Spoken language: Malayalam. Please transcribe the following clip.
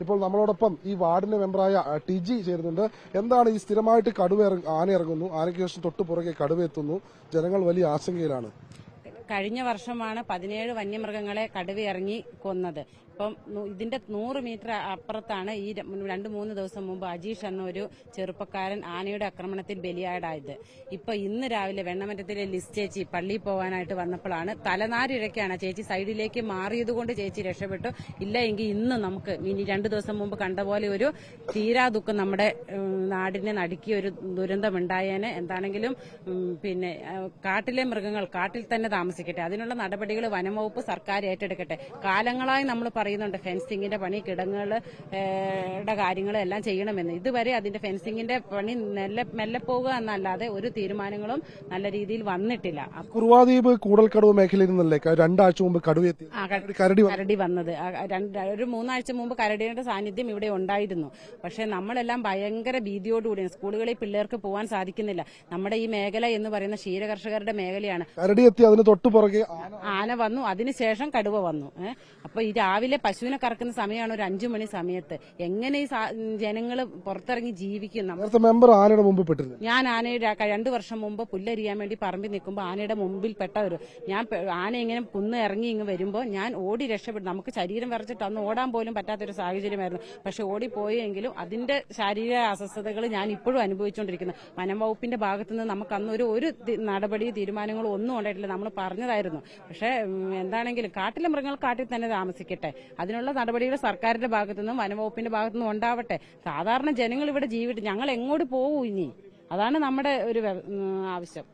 ഇപ്പോൾ നമ്മളോടൊപ്പം ഈ വാർഡിന്റെ മെമ്പറായ ടിജി ചേരുന്നുണ്ട്. എന്താണ് ഈ സ്ഥിരമായിട്ട് കടുവ ആന ഇറങ്ങുന്നു? ആനയ്ക്ക് ശേഷം തൊട്ടു പുറകെ കടുവ എത്തുന്നു. ജനങ്ങൾ വലിയ ആശങ്കയിലാണ്. കഴിഞ്ഞ വർഷമാണ് പതിനേഴ് വന്യമൃഗങ്ങളെ കടുവ ഇറങ്ങി കൊന്നത്. ഇപ്പം ഇതിന്റെ നൂറ് മീറ്റർ അപ്പുറത്താണ് ഈ രണ്ട് മൂന്ന് ദിവസം മുമ്പ് അജീഷ് എന്നൊരു ചെറുപ്പക്കാരൻ ആനയുടെ ആക്രമണത്തിൽ ബലിയാടായത്. ഇപ്പൊ ഇന്ന് രാവിലെ വെണ്ണമറ്റത്തിലെ ലിസ് ചേച്ചി പള്ളിയിൽ പോകാനായിട്ട് വന്നപ്പോഴാണ് തലനാരിഴക്കാണ് ചേച്ചി സൈഡിലേക്ക് മാറിയതുകൊണ്ട് ചേച്ചി രക്ഷപ്പെട്ടു. ഇല്ല എങ്കിൽ ഇന്ന് നമുക്ക് ഇനി രണ്ടു ദിവസം മുമ്പ് കണ്ട പോലെ ഒരു തീരാ ദുഃഖം നമ്മുടെ നാടിനെ നടുക്കിയ ഒരു ദുരന്തമുണ്ടായേനെ എന്താണെങ്കിലും പിന്നെ കാട്ടിലെ മൃഗങ്ങൾ കാട്ടിൽ തന്നെ താമസിക്കട്ടെ. അതിനുള്ള നടപടികൾ വനംവകുപ്പ് സർക്കാർ ഏറ്റെടുക്കട്ടെ. കാലങ്ങളായി നമ്മൾ പറയുന്നുണ്ട് ഫെൻസിങ്ങിന്റെ പണി കിടങ്ങുകളുടെ കാര്യങ്ങളെല്ലാം ചെയ്യണമെന്ന്. ഇതുവരെ അതിന്റെ ഫെൻസിങ്ങിന്റെ പണി മെല്ലെ മെല്ലെ പോകുക എന്നല്ലാതെ ഒരു തീരുമാനങ്ങളും നല്ല രീതിയിൽ വന്നിട്ടില്ല. കുറുവാദ്വീപ് കൂടൽക്കടവ് മേഖലയിൽ നിന്നല്ലേ രണ്ടാഴ്ച മുമ്പ് കരടി വന്നു. കരടി വന്നത്. ഒരു മൂന്നാഴ്ച മുമ്പ് കരടിയുടെ സാന്നിധ്യം ഇവിടെ ഉണ്ടായിരുന്നു. പക്ഷെ നമ്മളെല്ലാം ഭയങ്കര ഭീതിയോടുകൂടി സ്കൂളുകളിൽ പിള്ളേർക്ക് പോകാൻ സാധിക്കുന്നില്ല. നമ്മുടെ ഈ മേഖല എന്ന് പറയുന്ന ക്ഷീരകർഷകരുടെ മേഖലയാണ്. കരടി എത്തി അതിന് തൊട്ട് പുറകെ ആന വന്നു. അതിനുശേഷം കടുവ വന്നു. അപ്പൊ ഈ രാവിലെ പശുവിനെ കറക്കുന്ന സമയമാണ് ഒരു അഞ്ചു മണി സമയത്ത്. എങ്ങനെ ഈ ജനങ്ങൾ പുറത്തിറങ്ങി ജീവിക്കും നേരത്തെ മെമ്പർ ആനയുടെ മുമ്പ് പെട്ടിരുന്നു. ഞാൻ ആനയുടെ രണ്ടു വർഷം മുമ്പ് പുല്ലരിയാൻ വേണ്ടി പറമ്പിൽ നിൽക്കുമ്പോൾ ആനയുടെ മുമ്പിൽ ഒരു ഞാൻ ആന ഇങ്ങനെ കുന്ന് ഇറങ്ങി ഇങ്ങ് വരുമ്പോൾ ഞാൻ ഓടി രക്ഷപ്പെടും നമുക്ക് ശരീരം വിറച്ചിട്ട് അന്ന് ഓടാൻ പോലും പറ്റാത്തൊരു സാഹചര്യമായിരുന്നു. പക്ഷെ ഓടിപ്പോയെങ്കിലും അതിന്റെ ശാരീരിക അസ്വസ്ഥതകൾ ഞാൻ ഇപ്പോഴും അനുഭവിച്ചുകൊണ്ടിരിക്കുന്നു വനം വകുപ്പിന്റെ ഭാഗത്തുനിന്ന് നമുക്ക് അന്ന് ഒരു ഒരു നടപടി തീരുമാനങ്ങളോ ഒന്നും ഉണ്ടായിട്ടില്ല. നമ്മൾ പറഞ്ഞതായിരുന്നു. പക്ഷേ എന്താണെങ്കിലും കാട്ടിലെ മൃഗങ്ങൾ കാട്ടിൽ തന്നെ താമസിക്കട്ടെ. അതിനുള്ള നടപടികൾ സർക്കാരിന്റെ ഭാഗത്തു നിന്നും വനംവകുപ്പിന്റെ ഭാഗത്തുനിന്നും ഉണ്ടാവട്ടെ. സാധാരണ ജനങ്ങൾ ഇവിടെ ജീവിട്ട് ഞങ്ങൾ എങ്ങോട്ട് പോകൂ ഇനി? അതാണ് നമ്മുടെ ഒരു ആവശ്യം.